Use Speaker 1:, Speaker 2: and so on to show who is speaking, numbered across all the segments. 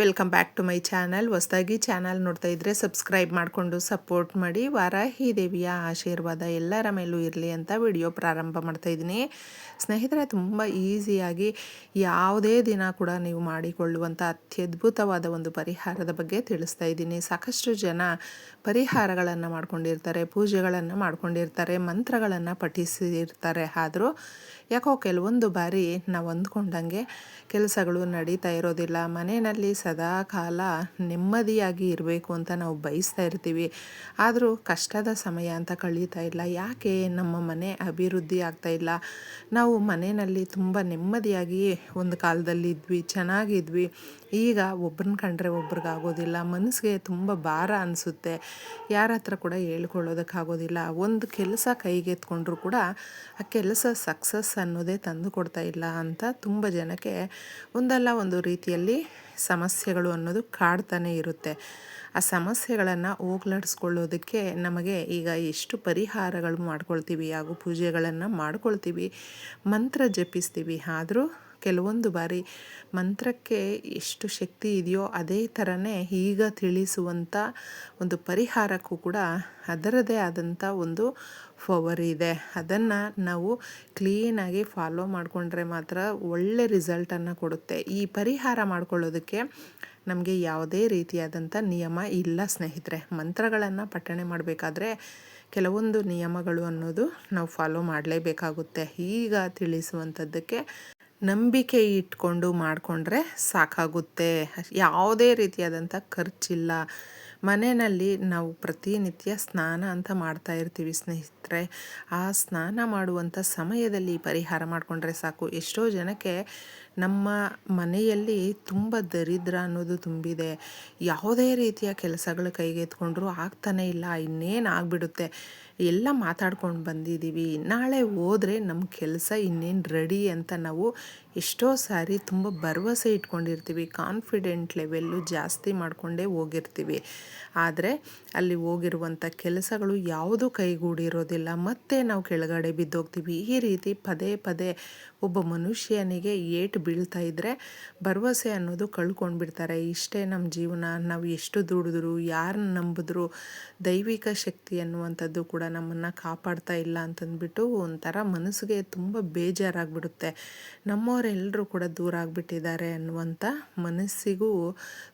Speaker 1: Welcome back to my channel ಹೊಸದಾಗಿ channel ನೋಡ್ತಾ ಇದ್ದರೆ ಸಬ್ಸ್ಕ್ರೈಬ್ ಮಾಡಿಕೊಂಡು ಸಪೋರ್ಟ್ ಮಾಡಿ. ವಾರಾಹಿ ದೇವಿಯ ಆಶೀರ್ವಾದ ಎಲ್ಲರ ಮೇಲೂ ಇರಲಿ ಅಂತ ವಿಡಿಯೋ ಪ್ರಾರಂಭ ಮಾಡ್ತಾ ಇದ್ದೀನಿ. ಸ್ನೇಹಿತರೆ, ತುಂಬ ಈಸಿಯಾಗಿ ಯಾವುದೇ ದಿನ ಕೂಡ ನೀವು ಮಾಡಿಕೊಳ್ಳುವಂಥ ಅತ್ಯದ್ಭುತವಾದ ಒಂದು ಪರಿಹಾರದ ಬಗ್ಗೆ ತಿಳಿಸ್ತಾ ಇದ್ದೀನಿ. ಸಾಕಷ್ಟು ಜನ ಪರಿಹಾರಗಳನ್ನು ಮಾಡ್ಕೊಂಡಿರ್ತಾರೆ, ಪೂಜೆಗಳನ್ನು ಮಾಡ್ಕೊಂಡಿರ್ತಾರೆ, ಮಂತ್ರಗಳನ್ನು ಪಠಿಸಿರ್ತಾರೆ. ಆದರೂ ಯಾಕೋ ಕೆಲವೊಂದು ಬಾರಿ ನಾವು ಅಂದ್ಕೊಂಡಂಗೆ ಕೆಲಸಗಳು ನಡೀತಾ ಇರೋದಿಲ್ಲ. ಮನೆಯಲ್ಲಿ ಸದಾ ಕಾಲ ನೆಮ್ಮದಿಯಾಗಿ ಇರಬೇಕು ಅಂತ ನಾವು ಬಯಸ್ತಾ ಇರ್ತೀವಿ. ಆದರೂ ಕಷ್ಟದ ಸಮಯ ಅಂತ ಕಳೀತಾ ಇಲ್ಲ. ಯಾಕೆ ನಮ್ಮ ಮನೆ ಅಭಿವೃದ್ಧಿ ಆಗ್ತಾ ಇಲ್ಲ? ನಾವು ಮನೆಯಲ್ಲಿ ತುಂಬ ನೆಮ್ಮದಿಯಾಗಿ ಒಂದು ಕಾಲದಲ್ಲಿ ಇದ್ವಿ, ಚೆನ್ನಾಗಿದ್ವಿ. ಈಗ ಒಬ್ಬರನ್ನ ಕಂಡ್ರೆ ಒಬ್ರಿಗಾಗೋದಿಲ್ಲ ಮನಸ್ಸಿಗೆ ತುಂಬ ಭಾರ ಅನಿಸುತ್ತೆ. ಯಾರ ಹತ್ರ ಕೂಡ ಹೇಳ್ಕೊಳ್ಳೋದಕ್ಕಾಗೋದಿಲ್ಲ. ಒಂದು ಕೆಲಸ ಕೈಗೆತ್ಕೊಂಡ್ರೂ ಕೂಡ ಆ ಕೆಲಸ ಸಕ್ಸಸ್ ಅನ್ನೋದೇ ತಂದು ಕೊಡ್ತಾ ಇಲ್ಲ ಅಂತ ತುಂಬ ಜನಕ್ಕೆ ಒಂದಲ್ಲ ಒಂದು ರೀತಿಯಲ್ಲಿ ಸಮಸ್ಯೆಗಳು ಅನ್ನೋದು ಕಾಡ್ತಾನೆ ಇರುತ್ತೆ. ಆ ಸಮಸ್ಯೆಗಳನ್ನು ಹೋಗ್ಲಾಡಿಸ್ಕೊಳ್ಳೋದಕ್ಕೆ ನಮಗೆ ಈಗ ಎಷ್ಟು ಪರಿಹಾರಗಳು ಮಾಡ್ಕೊಳ್ತೀವಿ ಹಾಗೂ ಪೂಜೆಗಳನ್ನು ಮಾಡ್ಕೊಳ್ತೀವಿ, ಮಂತ್ರ ಜಪಿಸ್ತೀವಿ, ಆದರೂ ಕೆಲವೊಂದು ಬಾರಿ ಮಂತ್ರಕ್ಕೆ ಎಷ್ಟು ಶಕ್ತಿ ಇದೆಯೋ ಅದೇ ಥರನೇ ಈಗ ತಿಳಿಸುವಂಥ ಒಂದು ಪರಿಹಾರಕ್ಕೂ ಕೂಡ ಅದರದೇ ಆದಂಥ ಒಂದು ಪವರ್ ಇದೆ. ಅದನ್ನು ನಾವು ಕ್ಲೀನಾಗಿ ಫಾಲೋ ಮಾಡಿಕೊಂಡ್ರೆ ಮಾತ್ರ ಒಳ್ಳೆ ರಿಸಲ್ಟನ್ನು ಕೊಡುತ್ತೆ. ಈ ಪರಿಹಾರ ಮಾಡ್ಕೊಳ್ಳೋದಕ್ಕೆ ನಮಗೆ ಯಾವುದೇ ರೀತಿಯಾದಂಥ ನಿಯಮ ಇಲ್ಲ ಸ್ನೇಹಿತರೆ. ಮಂತ್ರಗಳನ್ನು ಪಠಣೆ ಮಾಡಬೇಕಾದ್ರೆ ಕೆಲವೊಂದು ನಿಯಮಗಳು ಅನ್ನೋದು ನಾವು ಫಾಲೋ ಮಾಡಲೇಬೇಕಾಗುತ್ತೆ. ಈಗ ತಿಳಿಸುವಂಥದ್ದಕ್ಕೆ ನಂಬಿಕೆ ಇಟ್ಕೊಂಡು ಮಾಡಿಕೊಂಡ್ರೆ ಸಾಕಾಗುತ್ತೆ. ಯಾವುದೇ ರೀತಿಯಾದಂಥ ಖರ್ಚಿಲ್ಲ. ಮನೆಯಲ್ಲಿ ನಾವು ಪ್ರತಿನಿತ್ಯ ಸ್ನಾನ ಅಂತ ಮಾಡ್ತಾ ಇರ್ತೀವಿ ಸ್ನೇಹಿತರೆ. ಆ ಸ್ನಾನ ಮಾಡುವಂಥ ಸಮಯದಲ್ಲಿ ಪರಿಹಾರ ಮಾಡಿಕೊಂಡ್ರೆ ಸಾಕು. ಎಷ್ಟೋ ಜನಕ್ಕೆ ನಮ್ಮ ಮನೆಯಲ್ಲಿ ತುಂಬ ದರಿದ್ರ ಅನ್ನೋದು ತುಂಬಿದೆ. ಯಾವುದೇ ರೀತಿಯ ಕೆಲಸಗಳು ಕೈಗೆತ್ಕೊಂಡ್ರೂ ಆಗ್ತಾನೆ ಇಲ್ಲ. ಇನ್ನೇನು ಆಗಿಬಿಡುತ್ತೆ ಎಲ್ಲ ಮಾತಾಡ್ಕೊಂಡು ಬಂದಿದ್ದೀವಿ. ನಾಳೆ ಹೋದರೆ ನಮ್ಮ ಕೆಲಸ ಇನ್ನೇನು ರೆಡಿ ಅಂತ ನಾವು ಎಷ್ಟೋ ಸಾರಿ ತುಂಬ ಭರವಸೆ ಇಟ್ಕೊಂಡಿರ್ತೀವಿ. ಕಾನ್ಫಿಡೆಂಟ್ ಲೆವೆಲ್ಲು ಜಾಸ್ತಿ ಮಾಡಿಕೊಂಡೇ ಹೋಗಿರ್ತೀವಿ. ಆದರೆ ಅಲ್ಲಿ ಹೋಗಿರುವಂಥ ಕೆಲಸಗಳು ಯಾವುದೂ ಕೈಗೂಡಿರೋದಿಲ್ಲ. ಮತ್ತೆ ನಾವು ಕೆಳಗಡೆ ಬಿದ್ದೋಗ್ತೀವಿ. ಈ ರೀತಿ ಪದೇ ಪದೇ ಒಬ್ಬ ಮನುಷ್ಯನಿಗೆ ಏಟು ಬೀಳ್ತಾ ಇದ್ದರೆ ಭರವಸೆ ಅನ್ನೋದು ಕಳ್ಕೊಂಡ್ಬಿಡ್ತಾರೆ. ಇಷ್ಟೇ ನಮ್ಮ ಜೀವನ, ನಾವು ಎಷ್ಟು ದುಡಿದ್ರು ಯಾರನ್ನ ನಂಬಿದ್ರು, ದೈವಿಕ ಶಕ್ತಿ ಅನ್ನುವಂಥದ್ದು ಕೂಡ ನಮ್ಮನ್ನು ಕಾಪಾಡ್ತಾ ಇಲ್ಲ ಅಂತಂದ್ಬಿಟ್ಟು ಒಂಥರ ಮನಸ್ಸಿಗೆ ತುಂಬ ಬೇಜಾರಾಗ್ಬಿಡುತ್ತೆ. ನಮ್ಮವರೆಲ್ಲರೂ ಕೂಡ ದೂರ ಆಗಿಬಿಟ್ಟಿದ್ದಾರೆ ಅನ್ನುವಂಥ ಮನಸ್ಸಿಗೂ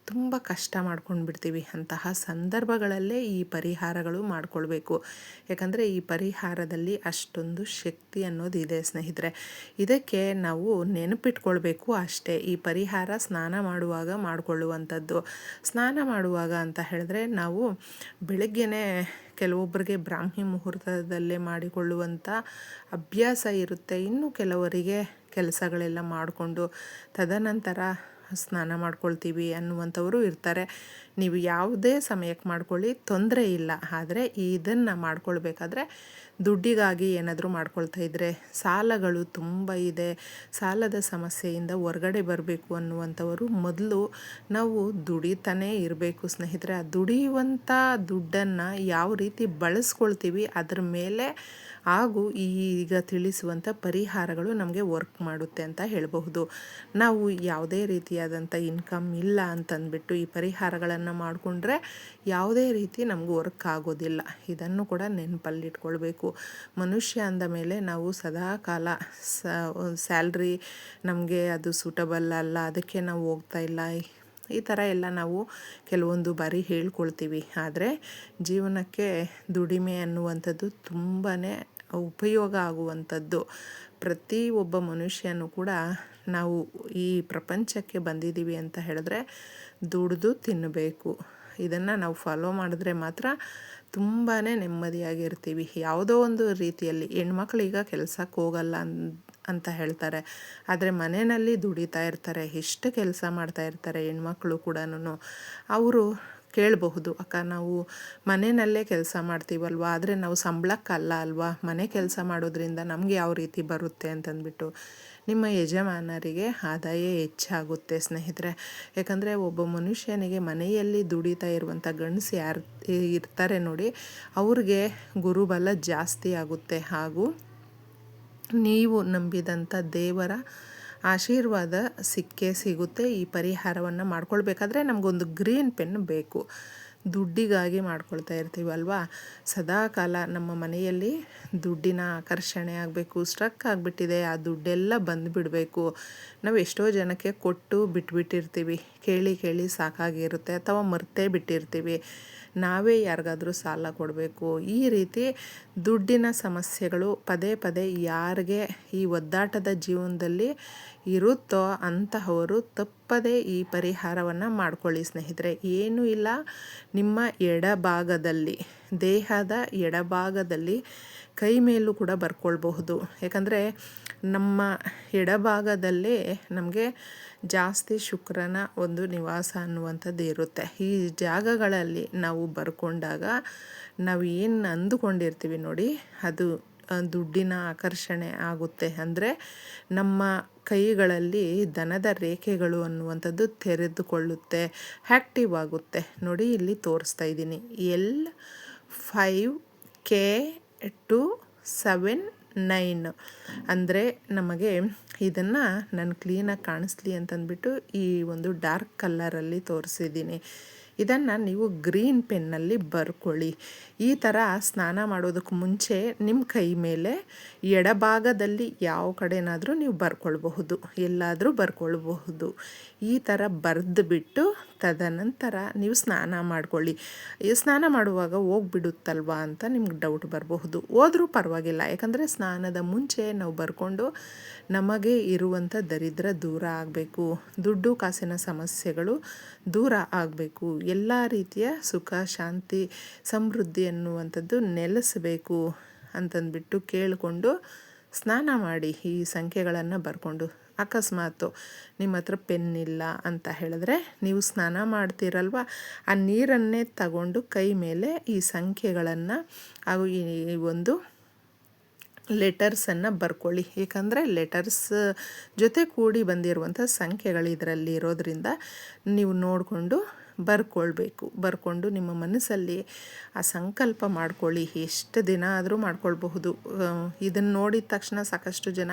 Speaker 1: ತುಂಬ ಕಷ್ಟ ಮಾಡ್ಕೊಂಡ್ಬಿಡ್ತೀವಿ. ಅಂತಹ ಸಂದರ್ಭಗಳಲ್ಲೇ ಈ ಪರಿಹಾರಗಳು ಮಾಡಿಕೊಳ್ಬೇಕು. ಯಾಕಂದರೆ ಈ ಪರಿಹಾರದಲ್ಲಿ ಅಷ್ಟೊಂದು ಶಕ್ತಿ ಅನ್ನೋದು ಇದೆ ಸ್ನೇಹಿತರೆ ಇದಕ್ಕೆ ನಾವು ನೆನಪಿಟ್ಕೊಳ್ಬೇಕು ಅಷ್ಟೇ. ಈ ಪರಿಹಾರ ಸ್ನಾನ ಮಾಡುವಾಗ ಮಾಡಿಕೊಳ್ಳುವಂಥದ್ದು. ಸ್ನಾನ ಮಾಡುವಾಗ ಅಂತ ಹೇಳಿದ್ರೆ ನಾವು ಬೆಳಗ್ಗೆನೇ ಕೆಲವೊಬ್ಬರಿಗೆ ಬ್ರಾಹ್ಮಿ ಮುಹೂರ್ತದಲ್ಲೇ ಮಾಡಿಕೊಳ್ಳುವಂಥ ಅಭ್ಯಾಸ ಇರುತ್ತೆ. ಇನ್ನು ಕೆಲವರಿಗೆ ಕೆಲಸಗಳೆಲ್ಲ ಮಾಡಿಕೊಂಡು ತದನಂತರ ಸ್ನಾನ ಮಾಡ್ಕೊಳ್ತೀವಿ ಅನ್ನುವಂಥವರು ಇರ್ತಾರೆ. ನೀವು ಯಾವುದೇ ಸಮಯಕ್ಕೆ ಮಾಡ್ಕೊಳ್ಳಿ, ತೊಂದರೆ ಇಲ್ಲ. ಆದರೆ ಇದನ್ನು ಮಾಡ್ಕೊಳ್ಬೇಕಾದ್ರೆ ದುಡ್ಡಿಗಾಗಿ ಏನಾದರೂ ಮಾಡ್ಕೊಳ್ತಾ ಇದ್ದರೆ ಸಾಲಗಳು ತುಂಬ ಇದೆ. ಸಾಲದ ಸಮಸ್ಯೆಯಿಂದ ಹೊರಗಡೆ ಬರಬೇಕು ಅನ್ನುವಂಥವರು ಮೊದಲು ನಾವು ದುಡಿತಾನೇ ಇರಬೇಕು ಸ್ನೇಹಿತರೆ. ಆ ದುಡಿಯುವಂಥ ದುಡ್ಡನ್ನು ಯಾವ ರೀತಿ ಬಳಸ್ಕೊಳ್ತೀವಿ ಅದ್ರ ಮೇಲೆ ಹಾಗೂ ಈಗ ತಿಳಿಸುವಂಥ ಪರಿಹಾರಗಳು ನಮಗೆ ವರ್ಕ್ ಮಾಡುತ್ತೆ ಅಂತ ಹೇಳಬಹುದು. ನಾವು ಯಾವುದೇ ರೀತಿಯಾದಂಥ ಇನ್ಕಮ್ ಇಲ್ಲ ಅಂತಂದ್ಬಿಟ್ಟು ಈ ಪರಿಹಾರಗಳನ್ನು ಮಾಡಿಕೊಂಡ್ರೆ ಯಾವುದೇ ರೀತಿ ನಮಗೂ ವರ್ಕ್ ಆಗೋದಿಲ್ಲ. ಇದನ್ನು ಕೂಡ ನೆನಪಲ್ಲಿಟ್ಕೊಳ್ಬೇಕು. ಮನುಷ್ಯ ಅಂದ ಮೇಲೆ ನಾವು ಸದಾ ಕಾಲ ಸ್ಯಾಲ್ರಿ ನಮಗೆ ಅದು ಸೂಟಬಲ್ ಅಲ್ಲ, ಅದಕ್ಕೆ ನಾವು ಹೋಗ್ತಾ ಇಲ್ಲ. ಈ ಥರ ಎಲ್ಲ ನಾವು ಕೆಲವೊಂದು ಬಾರಿ ಹೇಳ್ಕೊಳ್ತೀವಿ. ಆದರೆ ಜೀವನಕ್ಕೆ ದುಡಿಮೆ ಅನ್ನುವಂಥದ್ದು ತುಂಬಾ ಉಪಯೋಗ ಆಗುವಂಥದ್ದು. ಪ್ರತಿ ಒಬ್ಬ ಮನುಷ್ಯನೂ ಕೂಡ ನಾವು ಈ ಪ್ರಪಂಚಕ್ಕೆ ಬಂದಿದ್ದೀವಿ ಅಂತ ಹೇಳಿದ್ರೆ ದುಡಿದು ತಿನ್ನಬೇಕು. ಇದನ್ನು ನಾವು ಫಾಲೋ ಮಾಡಿದ್ರೆ ಮಾತ್ರ ತುಂಬಾ ನೆಮ್ಮದಿಯಾಗಿರ್ತೀವಿ. ಯಾವುದೋ ಒಂದು ರೀತಿಯಲ್ಲಿ ಹೆಣ್ಮಕ್ಳೀಗ ಕೆಲಸಕ್ಕೆ ಹೋಗಲ್ಲ ಅಂತ ಹೇಳ್ತಾರೆ. ಆದರೆ ಮನೆಯಲ್ಲಿ ದುಡಿತಾ ಇರ್ತಾರೆ, ಎಷ್ಟು ಕೆಲಸ ಮಾಡ್ತಾ ಇರ್ತಾರೆ ಹೆಣ್ಮಕ್ಳು ಕೂಡ ಅವರು ಕೇಳಬಹುದು. ಅಕ್ಕ, ನಾವು ಮನೆಯಲ್ಲೇ ಕೆಲಸ ಮಾಡ್ತೀವಲ್ವ? ಆದರೆ ನಾವು ಸಂಬಳಕ್ಕಲ್ಲ ಅಲ್ವಾ? ಮನೆ ಕೆಲಸ ಮಾಡೋದ್ರಿಂದ ನಮಗೆ ಯಾವ ರೀತಿ ಬರುತ್ತೆ ಅಂತಂದ್ಬಿಟ್ಟು ನಿಮ್ಮ ಯಜಮಾನರಿಗೆ ಆದಾಯ ಹೆಚ್ಚಾಗುತ್ತೆ ಸ್ನೇಹಿತರೆ. ಯಾಕಂದರೆ ಒಬ್ಬ ಮನುಷ್ಯನಿಗೆ ಮನೆಯಲ್ಲಿ ದುಡಿತಾ ಇರುವಂಥ ಗಂಡಸು ಯಾರು ಇರ್ತಾರೆ ನೋಡಿ, ಅವ್ರಿಗೆ ಗುರುಬಲ ಜಾಸ್ತಿ ಆಗುತ್ತೆ ಹಾಗೂ ನೀವು ನಂಬಿದಂಥ ದೇವರ ಆಶೀರ್ವಾದ ಸಿಕ್ಕೇ ಸಿಗುತ್ತೆ. ಈ ಪರಿಹಾರವನ್ನು ಮಾಡ್ಕೊಳ್ಬೇಕಾದ್ರೆ ನಮಗೊಂದು ಗ್ರೀನ್ ಪೆನ್ ಬೇಕು. ದುಡ್ಡಿಗಾಗಿ ಮಾಡ್ಕೊಳ್ತಾ ಇರ್ತೀವಲ್ವಾ? ಸದಾ ಕಾಲ ನಮ್ಮ ಮನೆಯಲ್ಲಿ ದುಡ್ಡಿನ ಆಕರ್ಷಣೆ ಆಗಬೇಕು, ಸ್ಟ್ರಕ್ ಆಗಿಬಿಟ್ಟಿದೆ. ಆ ದುಡ್ಡೆಲ್ಲ ಬಂದುಬಿಡಬೇಕು. ನಾವು ಎಷ್ಟೋ ಜನಕ್ಕೆ ಕೊಟ್ಟು ಬಿಟ್ಬಿಟ್ಟಿರ್ತೀವಿ. ಕೇಳಿ ಕೇಳಿ ಸಾಕಾಗಿರುತ್ತೆ ಅಥವಾ ಮರ್ತೇ ಬಿಟ್ಟಿರ್ತೀವಿ. ನಾವೇ ಯಾರಿಗಾದರೂ ಸಾಲ ಕೊಡಬೇಕು. ಈ ರೀತಿ ದುಡ್ಡಿನ ಸಮಸ್ಯೆಗಳು ಪದೇ ಪದೇ ಯಾರಿಗೆ ಈ ಒದ್ದಾಟದ ಜೀವನದಲ್ಲಿ ಇರುತ್ತೋ ಅಂತಹವರು ತಪ್ಪದೇ ಈ ಪರಿಹಾರವನ್ನು ಮಾಡ್ಕೊಳ್ಳಿ ಸ್ನೇಹಿತರೆ. ಏನೂ ಇಲ್ಲ. ನಿಮ್ಮ ಎಡಭಾಗದಲ್ಲಿ, ದೇಹದ ಎಡಭಾಗದಲ್ಲಿ ಕೈ ಮೇಲೂ ಕೂಡ ಬರ್ಕೊಳ್ಬಹುದು. ಯಾಕಂದರೆ ನಮ್ಮ ಎಡಭಾಗದಲ್ಲೇ ನಮಗೆ ಜಾಸ್ತಿ ಶುಕ್ರನ ಒಂದು ನಿವಾಸ ಅನ್ನುವಂಥದ್ದು ಇರುತ್ತೆ. ಈ ಜಾಗಗಳಲ್ಲಿ ನಾವು ಬರ್ಕೊಂಡಾಗ ನಾವು ಏನು ಅಂದುಕೊಂಡಿರ್ತೀವಿ ನೋಡಿ, ಅದು ದುಡ್ಡಿನ ಆಕರ್ಷಣೆ ಆಗುತ್ತೆ. ಅಂದರೆ ನಮ್ಮ ಕೈಗಳಲ್ಲಿ ದನದ ರೇಖೆಗಳು ಅನ್ನುವಂಥದ್ದು ತೆರೆದುಕೊಳ್ಳುತ್ತೆ ಆ್ಯಕ್ಟಿವ್ ಆಗುತ್ತೆ. ನೋಡಿ, ಇಲ್ಲಿ ತೋರಿಸ್ತಾ ಇದ್ದೀನಿ. L five K two seven nine ಅಂದರೆ ನಮಗೆ ಇದನ್ನು ನಾನು ಕ್ಲೀನಾಗಿ ಕಾಣಿಸ್ಲಿ ಅಂತಂದ್ಬಿಟ್ಟು ಈ ಒಂದು ಡಾರ್ಕ್ ಕಲ್ಲರಲ್ಲಿ ತೋರಿಸಿದ್ದೀನಿ. ಇದನ್ನು ನೀವು ಗ್ರೀನ್ ಪೆನ್ನಲ್ಲಿ ಬರ್ಕೊಳ್ಳಿ. ಈ ಥರ ಸ್ನಾನ ಮಾಡೋದಕ್ಕೆ ಮುಂಚೆ ನಿಮ್ಮ ಕೈ ಮೇಲೆ ಎಡಭಾಗದಲ್ಲಿ ಯಾವ ಕಡೆನಾದರೂ ನೀವು ಬರ್ಕೊಳ್ಬಹುದು. ಎಲ್ಲಾದರೂ ಬರ್ಕೊಳ್ಬಹುದು. ಈ ಥರ ಬರೆದು ಬಿಟ್ಟು ತದನಂತರ ನೀವು ಸ್ನಾನ ಮಾಡ್ಕೊಳ್ಳಿ. ಸ್ನಾನ ಮಾಡುವಾಗ ಹೋಗ್ಬಿಡುತ್ತಲ್ವಾ ಅಂತ ನಿಮ್ಗೆ ಡೌಟ್ ಬರಬಹುದು. ಹೋದರೂ ಪರವಾಗಿಲ್ಲ. ಯಾಕಂದರೆ ಸ್ನಾನದ ಮುಂಚೆ ನಾವು ಬರ್ಕೊಂಡು ನಮಗೆ ಇರುವಂಥ ದರಿದ್ರ ದೂರ ಆಗಬೇಕು. ದುಡ್ಡು, ಕಾಸಿನ ಸಮಸ್ಯೆಗಳು ದೂರ ಆಗಬೇಕು. ಎಲ್ಲ ರೀತಿಯ ಸುಖ, ಶಾಂತಿ, ಸಮೃದ್ಧಿ ಅನ್ನುವಂಥದ್ದು ನೆಲೆಸಬೇಕು ಅಂತಂದ್ಬಿಟ್ಟು ಕೇಳಿಕೊಂಡು ಸ್ನಾನ ಮಾಡಿ ಈ ಸಂಖ್ಯೆಗಳನ್ನು ಬರ್ಕೊಂಡು ಅಕಸ್ಮಾತು ನಿಮ್ಮ ಹತ್ರ ಪೆನ್ನಿಲ್ಲ ಅಂತ ಹೇಳಿದ್ರೆ ನೀವು ಸ್ನಾನ ಮಾಡ್ತೀರಲ್ವ? ಆ ನೀರನ್ನೇ ತಗೊಂಡು ಕೈ ಮೇಲೆ ಈ ಸಂಖ್ಯೆಗಳನ್ನು ಹಾಗೂ ಈ ಒಂದು ಲೆಟರ್ಸನ್ನು ಬರ್ಕೊಳ್ಳಿ. ಏಕೆಂದರೆ ಲೆಟರ್ಸ್ ಜೊತೆ ಕೂಡಿ ಬಂದಿರುವಂಥ ಸಂಖ್ಯೆಗಳು ಇದರಲ್ಲಿ ಇರೋದರಿಂದ ನೀವು ನೋಡಿಕೊಂಡು ಬರ್ಕೊಳ್ಬೇಕು. ಬರ್ಕೊಂಡು ನಿಮ್ಮ ಮನಸ್ಸಲ್ಲಿ ಆ ಸಂಕಲ್ಪ ಮಾಡ್ಕೊಳ್ಳಿ. ಎಷ್ಟು ದಿನ ಆದರೂ ಮಾಡ್ಕೊಳ್ಬಹುದು. ಇದನ್ನು ನೋಡಿದ ತಕ್ಷಣ ಸಾಕಷ್ಟು ಜನ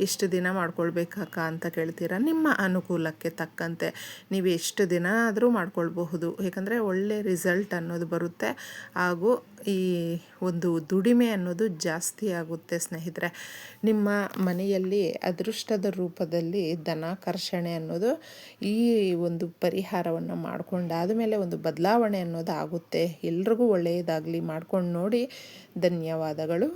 Speaker 1: ಎಷ್ಟು ದಿನ ಮಾಡ್ಕೊಳ್ಬೇಕಕ್ಕ ಅಂತ ಕೇಳ್ತೀರಾ? ನಿಮ್ಮ ಅನುಕೂಲಕ್ಕೆ ತಕ್ಕಂತೆ ನೀವು ಎಷ್ಟು ದಿನ ಆದರೂ ಮಾಡ್ಕೊಳ್ಬಹುದು. ಏಕೆಂದರೆ ಒಳ್ಳೆ ರಿಸಲ್ಟ್ ಅನ್ನೋದು ಬರುತ್ತೆ. ಹಾಗೂ ಈ ಒಂದು ದುಡಿಮೆ ಅನ್ನೋದು ಜಾಸ್ತಿ ಆಗುತ್ತೆ ಸ್ನೇಹಿತರೆ. ನಿಮ್ಮ ಮನೆಯಲ್ಲಿ ಅದೃಷ್ಟದ ರೂಪದಲ್ಲಿ ಧನಾಕರ್ಷಣೆ ಅನ್ನೋದು ಈ ಒಂದು ಪರಿಹಾರವನ್ನು ಮಾಡಿಕೊಂಡಾದ ಮೇಲೆ ಒಂದು ಬದಲಾವಣೆ ಅನ್ನೋದು ಆಗುತ್ತೆ. ಎಲ್ರಿಗೂ ಒಳ್ಳೆಯದಾಗಲಿ ಮಾಡ್ಕೊಂಡು ನೋಡಿ. ಧನ್ಯವಾದಗಳು.